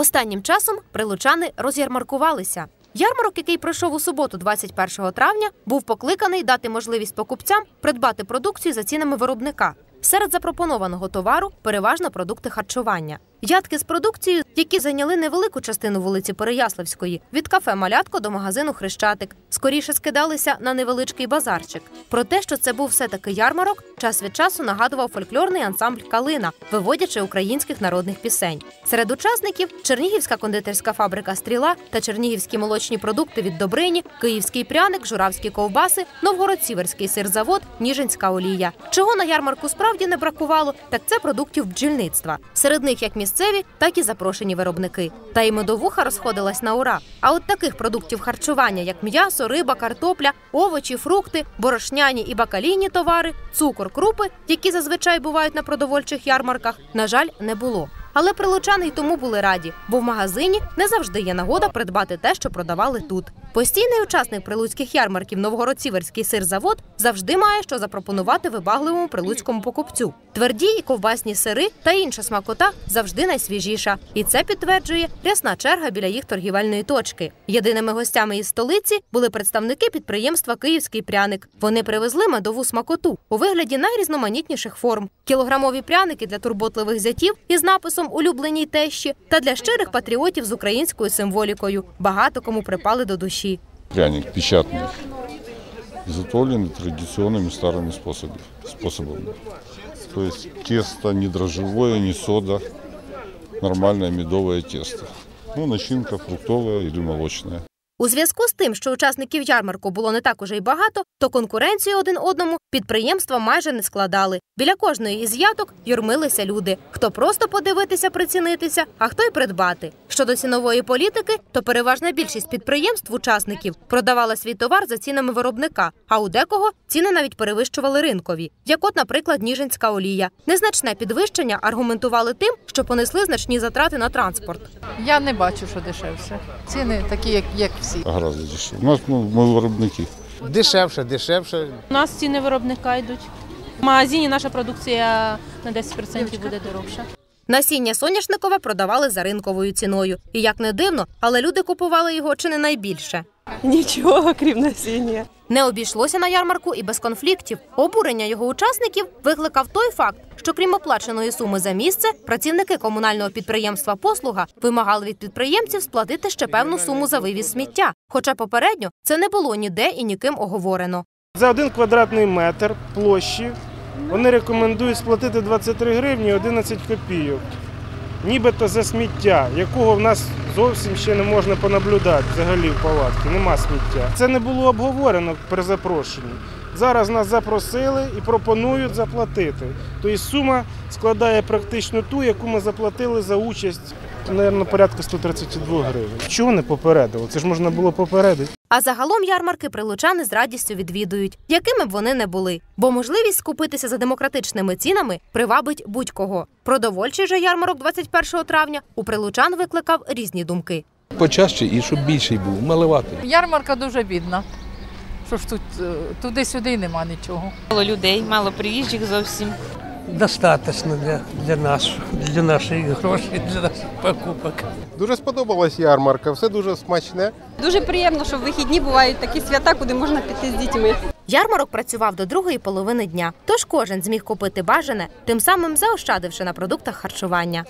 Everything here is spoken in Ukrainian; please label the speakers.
Speaker 1: Останнім часом прилучани розярмаркувалися. Ярмарок, який пройшов у суботу, 21 травня, був покликаний дати можливість покупцям придбати продукцію за цінами виробника. Серед запропонованого товару переважно продукти харчування. Ядки з продукцією, які зайняли невелику частину вулиці Переяславської, від кафе Малятко до магазину Хрещатик, скоріше скидалися на невеличкий базарчик. Про те, що це був все-таки ярмарок, час від часу нагадував фольклорний ансамбль Калина, виводячи українських народних пісень. Серед учасників Чернігівська кондитерська фабрика Стріла та чернігівські молочні продукти від Добрині, Київський пряник, журавські ковбаси, Новгород-Сіверський сирзавод, Ніжинська олія. Чого на ярмарку справді не бракувало, так це продуктів бджільництва. Серед них як місцеві, так і запрошені виробники. Та й медовуха розходилась на ура. А от таких продуктів харчування, як м'ясо, риба, картопля, овочі, фрукти, борошняні і бакалійні товари, цукор, крупи, які зазвичай бувають на продовольчих ярмарках, на жаль, не було. Але прилучани й тому були раді, бо в магазині не завжди є нагода придбати те, що продавали тут. Постійний учасник прилуцьких ярмарків Новгород-Сіверський сирзавод завжди має що запропонувати вибагливому прилуцькому покупцю. Тверді і ковбасні сири та інша смакота завжди найсвіжіша. І це підтверджує рясна черга біля їх торгівельної точки. Єдиними гостями із столиці були представники підприємства Київський пряник. Вони привезли медову смакоту у вигляді найрізноманітніших форм: кілограмові пряники для турботливих зятів із написом Улюбленій тещі та для щирих патріотів з українською символікою. Багато кому припали до душі.
Speaker 2: Пряник печатный, изготовленный традиционными старыми способами. способами. То есть тесто не дрожжевое, не сода, нормальное медовое тесто. Ну, начинка фруктовая или молочная.
Speaker 1: У зв'язку з тим, що учасників ярмарку було не так уже й багато, то конкуренцію один одному підприємства майже не складали. Біля кожної із яток юрмилися люди. Хто просто подивитися, прицінитися, а хто й придбати. Щодо цінової політики, то переважна більшість підприємств-учасників продавала свій товар за цінами виробника, а у декого ціни навіть перевищували ринкові. Як, от, наприклад, Ніжинська олія. Незначне підвищення аргументували тим, що понесли значні затрати на транспорт.
Speaker 3: Я не бачу, що дешевше. Ціни такі, як.
Speaker 2: Гораздо дешевше. У нас ну, ми виробники.
Speaker 4: Дешевше, дешевше.
Speaker 5: У нас ціни виробника йдуть. В магазині наша продукція на 10% буде дорожча.
Speaker 1: Насіння соняшникове продавали за ринковою ціною. І як не дивно, але люди купували його чи не найбільше.
Speaker 6: Нічого, крім насіння.
Speaker 1: Не обійшлося на ярмарку і без конфліктів. Обурення його учасників викликав той факт, що крім оплаченої суми за місце, працівники комунального підприємства Послуга вимагали від підприємців сплатити ще певну суму за вивіз сміття. Хоча попередньо це не було ніде і ніким оговорено.
Speaker 7: За один квадратний метр площі вони рекомендують сплатити 23 гривні 11 копійок. Нібито за сміття, якого в нас зовсім ще не можна понаблюдати взагалі в палатці. Нема сміття. Це не було обговорено при запрошенні. Зараз нас запросили і пропонують заплатити. Тобто сума складає практично ту, яку ми заплатили за участь, мабуть, порядка 132 гривень. Чого не попередили? Це ж можна було попередити.
Speaker 1: А загалом ярмарки прилучани з радістю відвідують, якими б вони не були. Бо можливість скупитися за демократичними цінами привабить будь-кого. Продовольчий же ярмарок 21 травня у прилучан викликав різні думки.
Speaker 8: почаще і щоб більший був, малеватий.
Speaker 3: Ярмарка дуже бідна. Що ж тут е, туди-сюди нема нічого.
Speaker 9: Мало людей, мало приїжджих зовсім.
Speaker 6: Достатньо для, для нас, для наших грошей, для наших покупок.
Speaker 4: Дуже сподобалась ярмарка, все дуже смачне.
Speaker 10: Дуже приємно, що в вихідні бувають такі свята, куди можна піти з дітьми.
Speaker 1: Ярмарок працював до другої половини дня, тож кожен зміг купити бажане, тим самим заощадивши на продуктах харчування.